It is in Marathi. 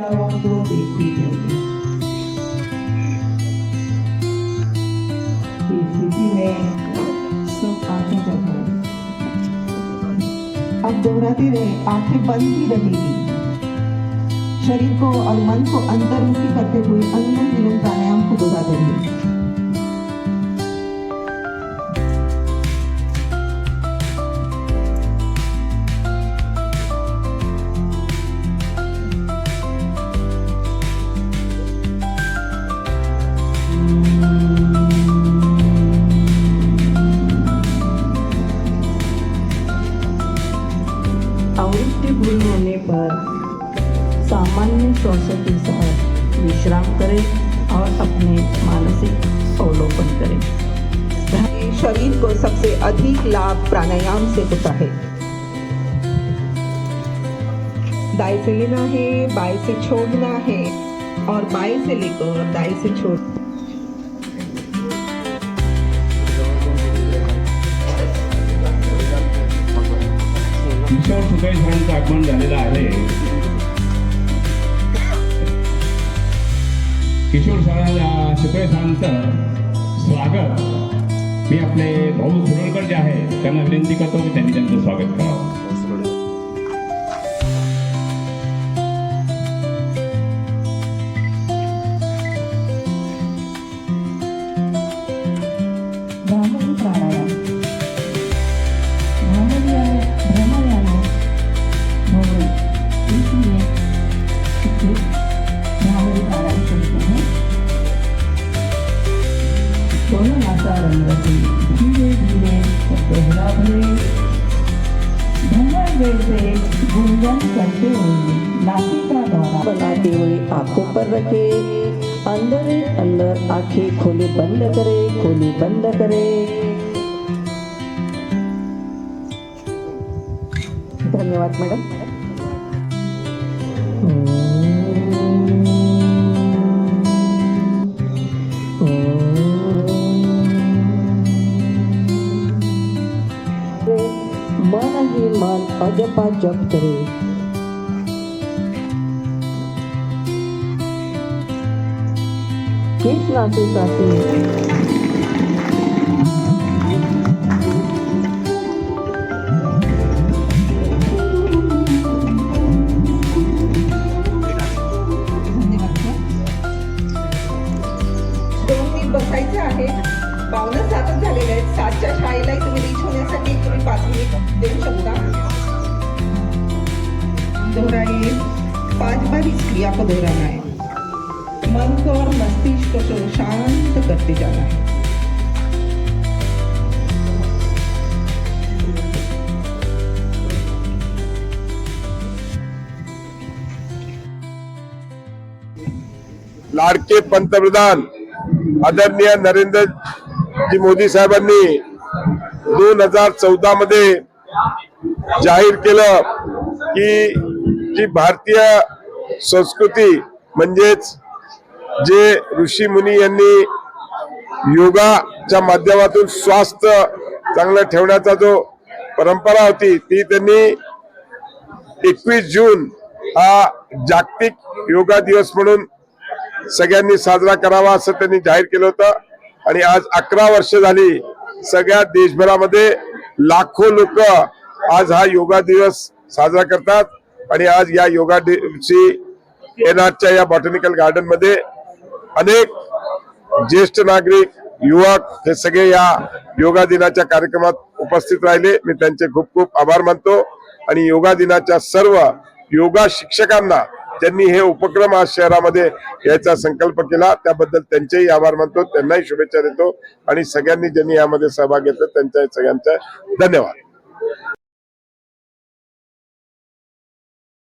स्थिति में अब दोहराते रहे आँखें बंद ही रहेगी शरीर को और मन को अंतर्मुखी करते हुए अनुलोम विलोम प्राणायाम को दोहराते रहिए पर सामान्य श्वासों के साथ विश्राम करें और अपने मानसिक अवलोकन करें। शरीर को सबसे अधिक लाभ प्राणायाम से होता है। दाई से लेना है बाई से छोड़ना है और बाई से लेकर दाई से छोड़ किशोर सुकेशांचं आगमन झालेलं आहे. किशोर शाळा सुकेशांचं स्वागत. मी आपले भाऊ सुरळकर जे आहे. त्यांना विनंती करतो की त्यांनी त्यांचं स्वागत करावं. धीरे धीरे गुंजन करते. नासिका द्वारा आंखों पर रखे अंदर ही अंदर आंखें खोले बंद करे खोले बंद करे. धन्यवाद मैडम मन ही मन अजपा जप करे. केस नाते दोन बसायचं आहे. पावलं सातच झालेले आहेत. सातच्या शाळेलाही तुम्ही पांच को दोहराना है मन को और मस्तिष्क को शांत करते जाना है लाडके पंतप्रधान आदरणीय नरेंद्र जी मोदी साहेबांनी दोन हजार चौदा मध्ये जाहीर केलं की जी भारतीय संस्कृती म्हणजेच जे ऋषी मुनी यांनी योगाच्या माध्यमातून स्वास्थ्य चांगलं ठेवण्याचा जो परंपरा होती ती त्यांनी एकवीस जून हा जागतिक योगा दिवस म्हणून सगळ्यांनी साजरा करावा असं त्यांनी जाहीर केलं होतं. आणि आज अकरा वर्ष झाली सगळ्या देशभरामध्ये लाखो लोक आज हा योगा दिवस साजरा करतात. आणि आज या योगा दिवशी एनआरच्या या बॉटनिकल गार्डनमध्ये अनेक ज्येष्ठ नागरिक युवक हे सगळे या योगा दिनाच्या कार्यक्रमात उपस्थित राहिले. मी त्यांचे खूप खूप आभार मानतो. आणि योगा दिनाच्या सर्व योगा शिक्षकांना ज्यांनी हे उपक्रम आज शहरामध्ये यायचा संकल्प केला त्याबद्दल त्यांचेही आभार मानतो. त्यांनाही शुभेच्छा देतो. आणि सगळ्यांनी ज्यांनी यामध्ये सहभाग घेतला त्यांच्या सगळ्यांचा धन्यवाद.